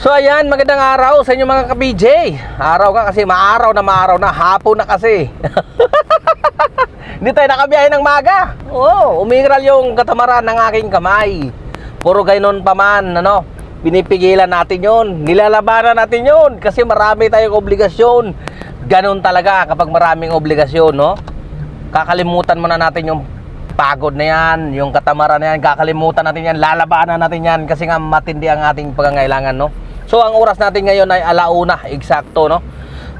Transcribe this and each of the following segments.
So ayan, magandang araw sa inyo mga ka-PJ. Araw ka kasi maaraw na maaraw na, hapon na kasi. Hindi tayo nakabiyahe ng maga. Oo, umiral yung katamaran ng aking kamay. Puro gaynon pa man, ano, pinipigilan natin yon, nilalabanan natin yon kasi marami tayong obligasyon. Ganon talaga kapag maraming obligasyon, no? Kakalimutan muna natin yung pagod na yan, yung katamaran na yan, kakalimutan natin yan, lalabanan natin yan kasi nga matindi ang ating pangangailangan, no? So, ang oras natin ngayon ay alauna, eksakto, no?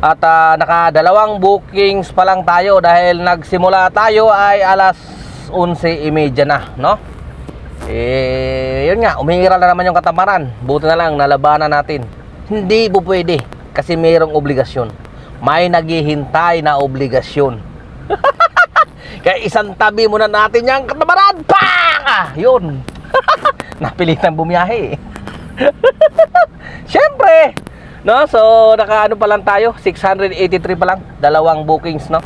At ah, nakadalawang bookings pa lang tayo dahil nagsimula tayo ay alas 11.30 na, no? Eh, yun nga, umiiral na naman yung katamaran. Buti na lang, nalabanan natin. Hindi po pwede kasi mayroong obligasyon. May naghihintay na obligasyon. Kaya isang tabi muna natin yung katamaran. Pang! Ah, yun. Napilitan bumiyahe. Siyempre. No, so nakaano pa lang tayo, 683 pa lang, dalawang bookings, no.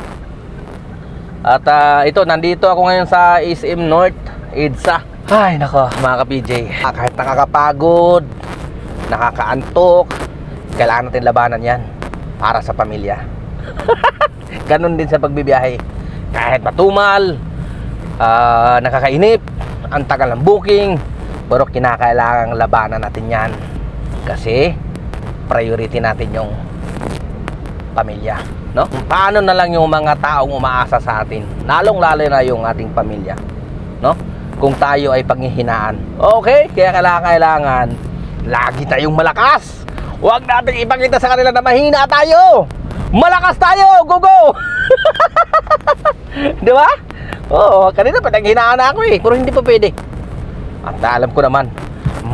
At ah, ito, nandito ako ngayon sa SM North, EDSA. Ay, nako, mga ka-PJ. Ah, Kahit nakakapagod, nakakaantok, kailangan natin labanan yan para sa pamilya. Ganon din sa pagbibiyahe. Kahit matumal, ah, nakakainip, ang tagal ng booking, pero kinakailangang labanan natin yan. Kasi, priority natin yung pamilya, no? Paano na lang yung mga taong umaasa sa atin, lalong lalo na yung ating pamilya, no? Kung tayo ay panghihinaan. Okay, kaya kailangan, kailangan lagi tayong malakas. Huwag natin ipakita sa kanila na mahina tayo. Malakas tayo, go go! Di ba? Oo, kanina pinaghinaan ako eh, pero hindi pa pwede. At alam ko naman,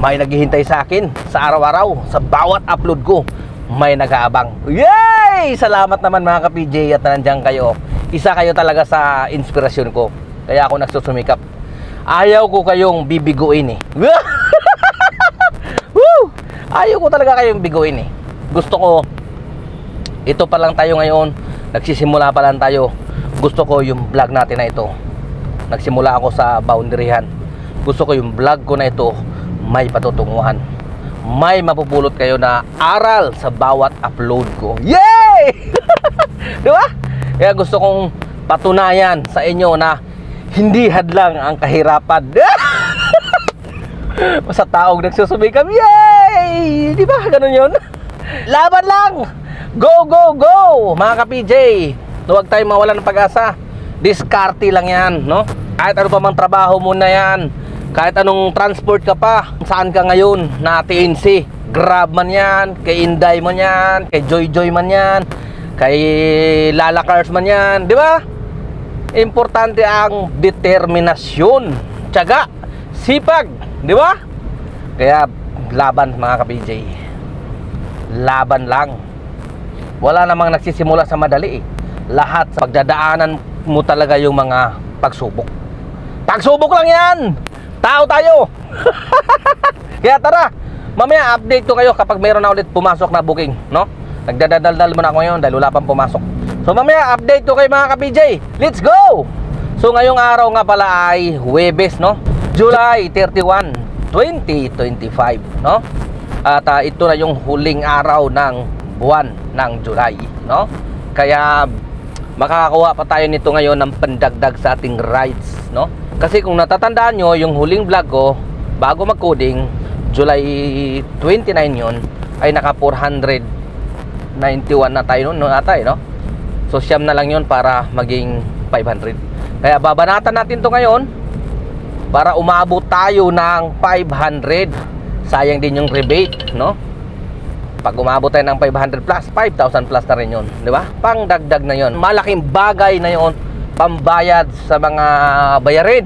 may naghihintay sa akin sa araw-araw, sa bawat upload ko. May nag-aabang. Yay! Salamat naman mga ka-PJ at nandiyan kayo. Isa kayo talaga sa inspirasyon ko. Kaya ako nagsusumikap. Ayaw ko kayong bibiguin eh. Woo! Ayaw ko talaga kayong biguin eh. Gusto ko, ito pa lang tayo ngayon. Nagsisimula pa lang tayo. Gusto ko yung vlog natin na ito. Nagsimula ako sa boundaryhan. Gusto ko yung vlog ko na ito may patutunguhan. May mapupulot kayo na aral sa bawat upload ko. Yay! Di ba? Kaya gusto kong patunayan sa inyo na hindi hadlang ang kahirapan. sa taong nagsusumikap. Yay! Di ba? Ganun yun. Laban lang! Go, go, go! Mga ka-PJ, huwag tayong mawala ng pag-asa. Diskarte lang yan, no? Kahit ano pa mang trabaho mo yan, kahit anong transport ka pa, saan ka ngayon na TNC, Grab man yan, kay Inday man yan, kay Joy Joy man yan, kay Lala Cars man yan, di ba? Importante ang determinasyon, tiyaga, sipag, di ba? Kaya laban mga ka-PJ. Laban lang. Wala namang nagsisimula sa madali eh. Lahat sa pagdadaanan mo talaga yung mga pagsubok. Pagsubok lang yan! Tao tayo! Kaya tara, mamaya update ko kayo kapag mayroon na ulit pumasok na booking, no? Nagdadaldal mo na ako ngayon dahil wala pang pumasok. So mamaya update ko kayo mga ka-PJ. Let's go! So ngayong araw nga pala ay Huwebes, no? July 31, 2025, no? At ah, ito na yung huling araw ng buwan ng July, no? Kaya makakakuha pa tayo nito ngayon ng pandagdag sa ating rides, no? Kasi kung natatandaan nyo, yung huling vlog ko, bago mag-coding, July 29 yun, ay naka 491 na tayo noon, no, atay, no? So, siyam na lang yun para maging 500. Kaya babanatan natin to ngayon para umabot tayo ng 500. Sayang din yung rebate, no? Pag umabot tayo ng 500 plus, 5,000 plus na rin yun. Di ba? Pangdagdag na yun. Malaking bagay na yun pambayad sa mga bayarin.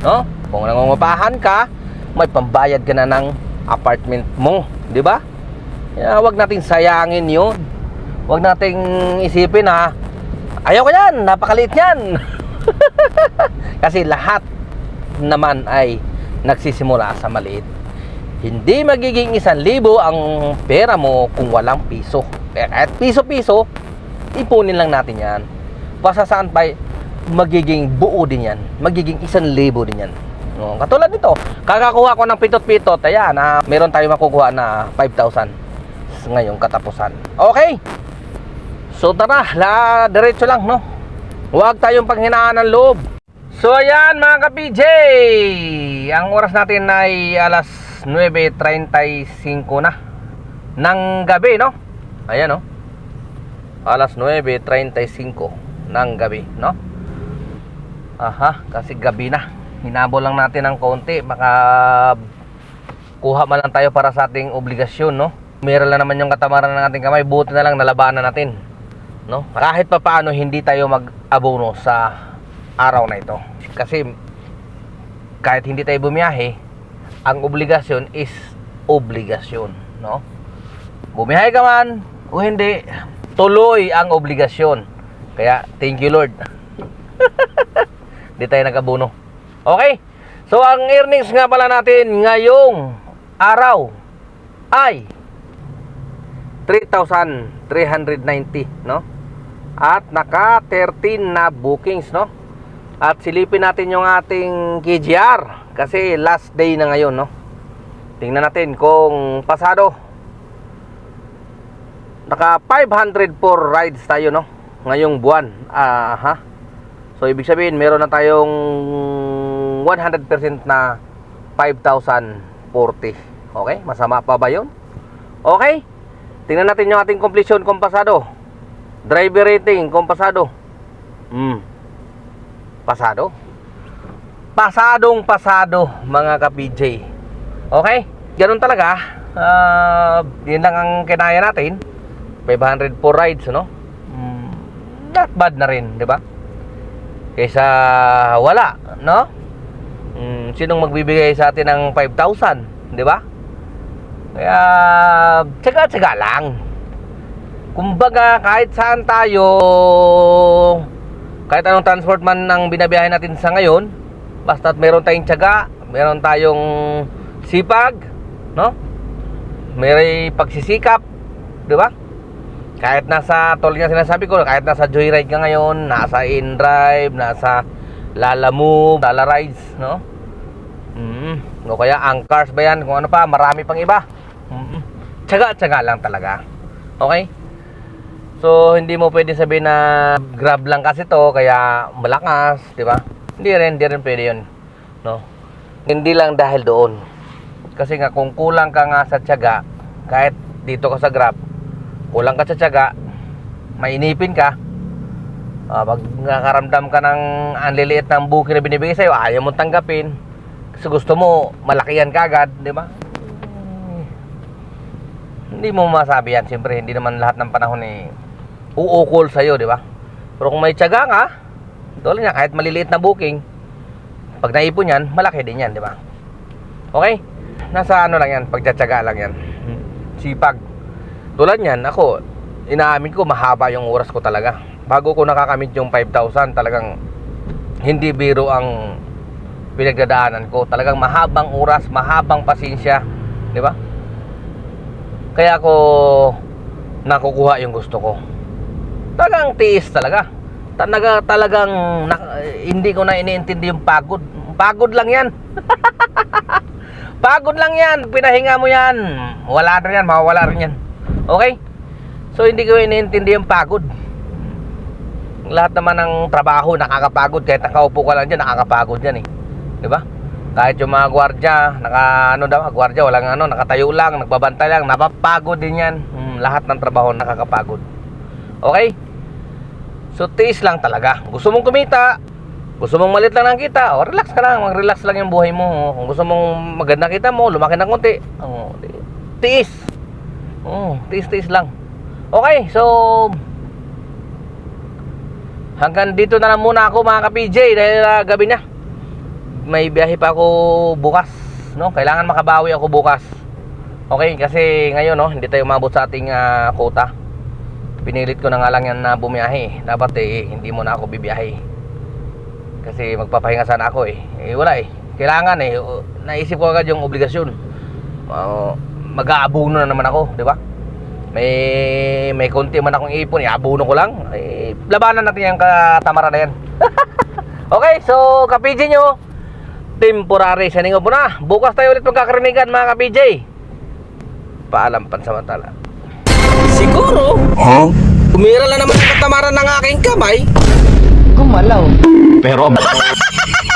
No? Kung nangungupahan ka, may pambayad ka na ng apartment mo. Di ba? Kaya wag nating sayangin yun. Wag nating isipin na ayaw ko yan, napakaliit yan. Kasi lahat naman ay nagsisimula sa maliit. Hindi magiging isang libo ang pera mo kung walang piso. Kaya kahit piso-piso, ipunin lang natin yan. Basta saan pa magiging buo din yan. Magiging isang libo din yan. No, katulad nito, kakakuha ko ng pitot-pitot, ayan, ah, meron tayong makukuha na 5,000 ngayong katapusan. Okay? So tara, la, diretso lang, no? Huwag tayong panghinaan ng loob. So ayan mga ka-PJ, ang oras natin ay alas 9.35 na ng gabi, no? Ayan, no? Alas 9.35 ng gabi, no? Aha, kasi gabi na. Hinabol lang natin ng konti. Baka kuha man lang tayo para sa ating obligasyon, no? Meron lang naman yung katamaran ng ating kamay. Buti na lang nalabanan natin. No? Kahit pa paano hindi tayo mag-abono sa araw na ito. Kasi kahit hindi tayo bumiyahe, ang obligasyon is obligasyon, no? Bumiyahe ka man o hindi, tuloy ang obligasyon. Kaya, thank you Lord. Di tayo nag-abono. Okay? So, ang earnings nga pala natin ngayong araw ay 3,390, no? At naka 13 na bookings, no? At silipin natin yung ating KGR kasi last day na ngayon, no? Tingnan natin kung pasado. Naka 504 rides tayo, no? Ngayong buwan. Aha. So, ibig sabihin, meron na tayong 100% na 5,040. Okay? Masama pa ba yun? Okay? Tingnan natin yung ating completion kompasado. Driver rating kompasado. Hmm. Pasado? Pasadong pasado, mga ka-PJ. Okay? Ganun talaga. Ah, yun lang ang kinaya natin. 504 rides, no? Hmm, not bad na rin, di ba? Kaysa wala, no? Mm, sinong magbibigay sa atin ng 5,000, di ba? Kaya, tsaga-tsaga lang. Kumbaga, kahit saan tayo, kahit anong transport man ang binabiyahe natin sa ngayon, basta't meron tayong tsaga, meron tayong sipag, no? May pagsisikap, di ba? Kahit nasa, tulad nga sinasabi ko, kahit nasa joyride ka ngayon, nasa in-drive, nasa Lala Move, Lala Rides, no? Mm, o kaya Angkars ba yan, kung ano pa, marami pang iba. Mm, tsaga-tsaga lang talaga. Okay? So, hindi mo pwede sabihin na grab lang kasi to, kaya malakas, di ba? Hindi rin, hindi rin pwede yun. No? Hindi lang dahil doon. Kasi nga, kung kulang ka nga sa tsaga, kahit dito ka sa grab, kulang ka sa tsaga, mainipin ka, Ah, pag nakaramdam ka ng ang liliit ng booking na binibigay sa'yo, ayaw mo tanggapin. Kasi gusto mo, malaki yan kagad, di ba? Hmm. Hindi mo masabi yan. Siyempre, hindi naman lahat ng panahon eh, uukol sa'yo, di ba? Pero kung may tiyaga ka, tulad niya, kahit maliliit na booking, pag naipon yan, malaki din yan, di ba? Okay? Nasa ano lang yan, pagtsatsaga lang yan. Sipag. Tulad niyan, ako, inaamin ko, mahaba yung oras ko talaga. Bago ko nakakamit yung 5,000, talagang hindi biro ang pinagdadaanan ko. Talagang mahabang oras, mahabang pasensya, di ba? Kaya ako nakukuha yung gusto ko. Talagang tiis talaga. Talaga talagang na- hindi ko na iniintindi yung pagod. Pagod lang 'yan. pagod lang 'yan. Pinahinga mo 'yan. Wala na 'yan, mawawala rin 'yan. Okay? So hindi ko iniintindi yung pagod. Lahat naman ng trabaho nakakapagod kahit nakaupo ka lang diyan nakakapagod 'yan eh. 'Di ba? Kahit yung mga gwardiya, naka ano daw, gwardiya walang ano, nakatayo lang, nagbabantay lang, napapagod din 'yan. Hmm, lahat ng trabaho nakakapagod. Okay? So tiis lang talaga. Gusto mong kumita, gusto mong malit lang ng kita, o relax ka lang, mag-relax lang yung buhay mo. Kung gusto mong maganda kita mo, lumaki ng konti. Oh, tiis. Oh, tiis-tiis lang. Okay, so hanggang dito na lang muna ako mga ka-PJ dahil ah, gabi na. May biyahe pa ako bukas, no? Kailangan makabawi ako bukas. Okay, kasi ngayon no, hindi tayo mabot sa ating ah, quota. Pinilit ko na nga lang yan na bumiyahe. Dapat eh, hindi mo na ako bibiyahe. Kasi magpapahinga sana ako eh. Eh wala eh. Kailangan eh. Naisip ko agad yung obligasyon. Uh, mag-aabono na naman ako, di ba? May may konti man akong ipon, iaabono ko lang. Eh, labanan natin yung katamaran na yan. okay, so kapijay nyo, temporary sining po na. Bukas tayo ulit magkakarinigan mga kapijay. Paalam pansamantala. Siguro? Huh? Umira na naman ang katamaran ng aking kamay. Gumalaw. Pero...